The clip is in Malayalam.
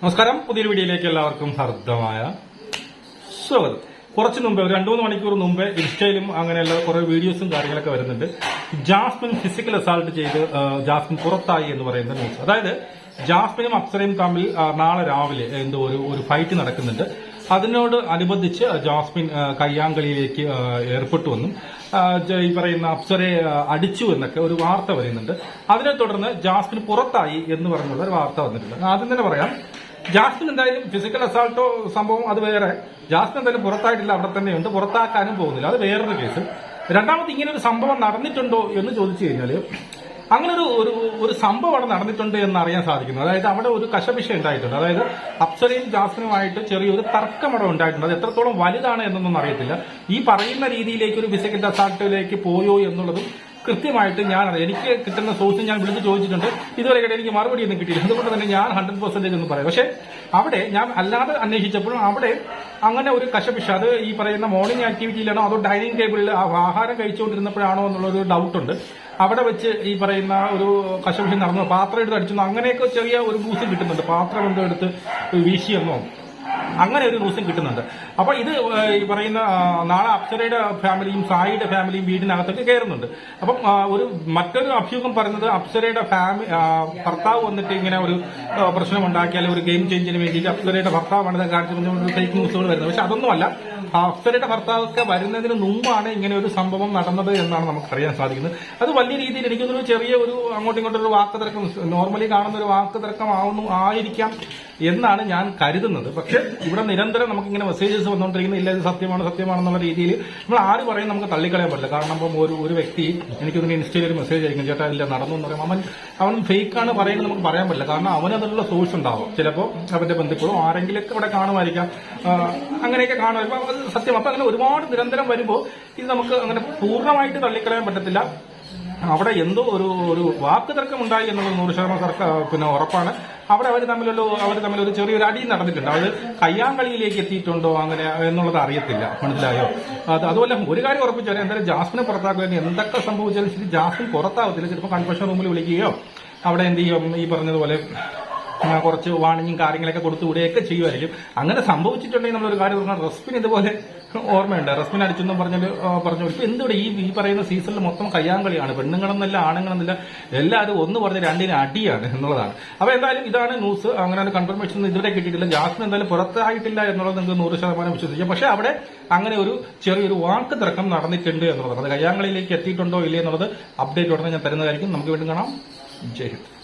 നമസ്കാരം. പുതിയ വീഡിയോയിലേക്ക് എല്ലാവർക്കും ഹർദ്ദമായ സ്വാഗതം. കുറച്ച് മുമ്പേ ഒരു രണ്ടു മൂന്ന് മണിക്കൂർ മുമ്പേ ഇൻസ്റ്റയിലും അങ്ങനെയുള്ള കുറെ വീഡിയോസും കാര്യങ്ങളൊക്കെ വരുന്നുണ്ട്. ജാസ്മിൻ ഫിസിക്കൽ അസാൾട്ട് ചെയ്ത് ജാസ്മിൻ പുറത്തായി എന്ന് പറയുന്ന ന്യൂസ് അതായത് ജാസ്മിനും അപ്സരയും തമ്മിൽ നാളെ രാവിലെ എന്തോ ഒരു ഒരു ഫൈറ്റ് നടക്കുന്നുണ്ട്. അതിനോട് അനുബന്ധിച്ച് ജാസ്മിൻ കയ്യാങ്കളിയിലേക്ക് ഏർപ്പെട്ടു ഏർപ്പെട്ടുവെന്നും ഈ പറയുന്ന അപ്സരയെ അടിച്ചു എന്നൊക്കെ ഒരു വാർത്ത വരുന്നുണ്ട്. അതിനെ തുടർന്ന് ജാസ്മിൻ പുറത്തായി എന്ന് പറഞ്ഞുള്ള ഒരു വാർത്ത വന്നിട്ടുണ്ട്. ആദ്യം തന്നെ പറയാം ജാസ്മിൻ എന്തായാലും ഫിസിക്കൽ അസാൾട്ടോ സംഭവം അത് വേറെ. ജാസ്മിൻ എന്തായാലും പുറത്തായിട്ടില്ല അവിടെ തന്നെയുണ്ട്. പുറത്താക്കാനും പോകുന്നില്ല. അത് വേറൊരു കേസ് രണ്ടാമത് ഇങ്ങനെ ഒരു സംഭവം നടന്നിട്ടുണ്ടോ എന്ന് ചോദിച്ചു കഴിഞ്ഞാൽ അങ്ങനെ ഒരു ഒരു ഒരു സംഭവം അവിടെ നടന്നിട്ടുണ്ട് എന്ന് അറിയാൻ സാധിക്കുന്നു. അതായത് അവിടെ ഒരു കശപിശ ഉണ്ടായിട്ടുണ്ട്. അതായത് അപ്സരയും ജാസ്മിനുമായിട്ട് ചെറിയൊരു തർക്കം അവിടെ ഉണ്ടായിട്ടുണ്ട്. അത് എത്രത്തോളം വലുതാണ് എന്നൊന്നും അറിയത്തില്ല. ഈ പറയുന്ന രീതിയിലേക്ക് ഒരു ഫിസിക്കൽ അസാൾട്ടിലേക്ക് പോയോ എന്നുള്ളതും കൃത്യമായിട്ട് ഞാൻ. എനിക്ക് കിട്ടുന്ന സോഴ്സ് ഞാൻ വിളിച്ച് ചോദിച്ചിട്ടുണ്ട്. ഇതുവരെ എനിക്ക് മറുപടി ഒന്നും കിട്ടിയില്ല. അതുകൊണ്ട് തന്നെ ഞാൻ ഹൺഡ്രഡ് പെർസെന്റേജ് എന്ന് പറയാം. പക്ഷേ അവിടെ ഞാൻ അല്ലാതെ അന്വേഷിച്ചപ്പോഴും അവിടെ അങ്ങനെ ഒരു കശപിശ അത് ഈ പറയുന്ന മോർണിംഗ് ആക്ടിവിറ്റിയിലാണോ അതോ ഡൈനിങ് ടേബിളിൽ ആഹാരം കഴിച്ചുകൊണ്ടിരുന്നപ്പോഴാണോ എന്നുള്ളൊരു ഡൗട്ടുണ്ട് അവിടെ വെച്ച് ഈ പറയുന്ന ഒരു കശപിശ നടന്നു പാത്രം എടുത്ത് അടിച്ചു. അങ്ങനെയൊക്കെ ചെറിയ ഒരു ബൂസ്റ്റ് കിട്ടുന്നുണ്ട്. പാത്രം എന്തോ എടുത്ത് വീശിയെന്നോ. അങ്ങനെ ഒരു ന്യൂസും കിട്ടുന്നുണ്ട്. അപ്പൊ ഇത് ഈ പറയുന്ന നാളെ അപ്സരയുടെ ഫാമിലിയും സായിയുടെ ഫാമിലിയും വീടിനകത്തൊക്കെ കയറുന്നുണ്ട് അപ്പം ഒരു മറ്റൊരു അഭ്യൂഹം പറയുന്നത് അപ്സരയുടെ ഫാമി ഭർത്താവ് വന്നിട്ട് ഇങ്ങനെ ഒരു പ്രശ്നം ഉണ്ടാക്കിയാൽ ഒരു ഗെയിം ചേഞ്ചിന് വേണ്ടിയിട്ട് അപ്സരയുടെ ഭർത്താവ് ഇത് കാണിച്ചു ഫേക്ക് ന്യൂസുകൾ വരുന്നത്. പക്ഷെ അതൊന്നുമല്ല അപ്സരയുടെ ഭർത്താവൊക്കെ വരുന്നതിന് മുമ്പാണ് ഇങ്ങനെ ഒരു സംഭവം നടന്നത് എന്നാണ് നമുക്ക് അറിയാൻ സാധിക്കുന്നത്. അത് വലിയ രീതിയിൽ എനിക്കൊന്നൊരു ചെറിയ ഒരു അങ്ങോട്ടും ഇങ്ങോട്ടും ഒരു വാക്ക് തർക്കം നോർമലി കാണുന്ന ഒരു വാക്ക് തർക്കം ആവുന്നു ആയിരിക്കാം എന്നാണ് ഞാൻ കരുതുന്നത്. പക്ഷെ ഇവിടെ നിരന്തരം നമുക്ക് ഇങ്ങനെ മെസ്സേജസ് വന്നുകൊണ്ടിരിക്കുന്ന ഇല്ല ഇത് സത്യമാണ് സത്യമാണെന്നുള്ള രീതിയിൽ നമ്മൾ ആര് പറയും നമുക്ക് തള്ളിക്കളയാൻ പറ്റില്ല. കാരണം ഇപ്പം ഒരു ഒരു വ്യക്തി എനിക്കൊന്ന് ഇൻസ്റ്റയിൽ ഒരു മെസ്സേജ് അയക്കും ചേട്ടാ ഇല്ല നടന്നു എന്ന് പറയുമ്പോൾ അവൻ അവൻ ഫേക്കാണ് പറയുന്നത് നമുക്ക് പറയാൻ പറ്റില്ല. കാരണം അവൻ അതിനുള്ള സോഴ്സ് ഉണ്ടാവും. ചിലപ്പോൾ അവന്റെ ബന്ധുക്കളോ ആരെങ്കിലൊക്കെ ഇവിടെ കാണുമായിരിക്കാം. അങ്ങനെയൊക്കെ കാണുമായിരിക്കും. സത്യം. അപ്പൊ അങ്ങനെ ഒരുപാട് നിരന്തരം വരുമ്പോൾ ഇത് നമുക്ക് അങ്ങനെ പൂർണമായിട്ട് തള്ളിക്കളയാൻ പറ്റത്തില്ല. അവിടെ എന്തോ ഒരു ഒരു വാക്ക് തർക്കം ഉണ്ടായി എന്നുള്ള നൂറ് ശതമാനം സർക്കാർ പിന്നെ ഉറപ്പാണ്. അവിടെ അവർ തമ്മിലുള്ള അവർ തമ്മിലൊരു ചെറിയൊരു അടി നടന്നിട്ടുണ്ട്. അത് കയ്യാങ്കളിയിലേക്ക് എത്തിയിട്ടുണ്ടോ അങ്ങനെ എന്നുള്ളത് അറിയത്തില്ല. മനസ്സിലായോ? അത് അതുപോലെ ഒരു കാര്യം ഉറപ്പിച്ചാൽ എന്തായാലും ജാസ്മിനെ പുറത്താക്കുക എന്തൊക്കെ സംഭവിച്ചാലും ശരി ജാസ്മിൻ പുറത്താവത്തില്ല. ചിലപ്പോൾ കൺഫെഷൻ റൂമിൽ വിളിക്കുകയോ അവിടെ എന്ത് ചെയ്യും? ഈ പറഞ്ഞതുപോലെ കുറച്ച് വാണിങ്ങും കാര്യങ്ങളൊക്കെ കൊടുത്തു വിടുകയൊക്കെ ചെയ്യുമായിരിക്കും അങ്ങനെ സംഭവിച്ചിട്ടുണ്ടെങ്കിൽ നമ്മളൊരു കാര്യം പറഞ്ഞാൽ റെസ്പിൻ ഇതുപോലെ ഓർമ്മയുണ്ട്. റസ്മിൻ അടിച്ചെന്ന് പറഞ്ഞൊരു ആ, പറഞ്ഞു. ഇപ്പൊ എന്തുവിടെ ഈ ഈ പറയുന്ന സീസണിൽ മൊത്തം കയ്യാങ്കളിയാണ്. പെണ്ണുങ്ങളെന്നല്ല ആണുങ്ങളെന്നല്ല എല്ലാവരും ഒന്ന് പറഞ്ഞ് രണ്ടിന് അടിയാണ് എന്നുള്ളതാണ്. അപ്പൊ എന്തായാലും ഇതാണ് ന്യൂസ് അങ്ങനെ ഒരു കൺഫർമേഷൻ ഇതുവരെ കിട്ടിയിട്ടില്ല. ജാസ്മിൻ എന്തായാലും പുറത്തായിട്ടില്ല എന്നുള്ളത് നിങ്ങൾക്ക് നൂറ് ശതമാനം വിശ്വസിക്കാം. പക്ഷെ അവിടെ അങ്ങനെ ഒരു ചെറിയൊരു വാക്ക് തർക്കം നടന്നിട്ടുണ്ട് എന്നുള്ളതാണ്. അത് കയ്യാങ്കളിയിലേക്ക് എത്തിയിട്ടുണ്ടോ ഇല്ലേ എന്നുള്ളത് അപ്ഡേറ്റ് ഉടനെ ഞാൻ തരുന്നതായിരിക്കും. നമുക്ക് വീണ്ടും കാണാം. ജയ് ഹിന്ദ്.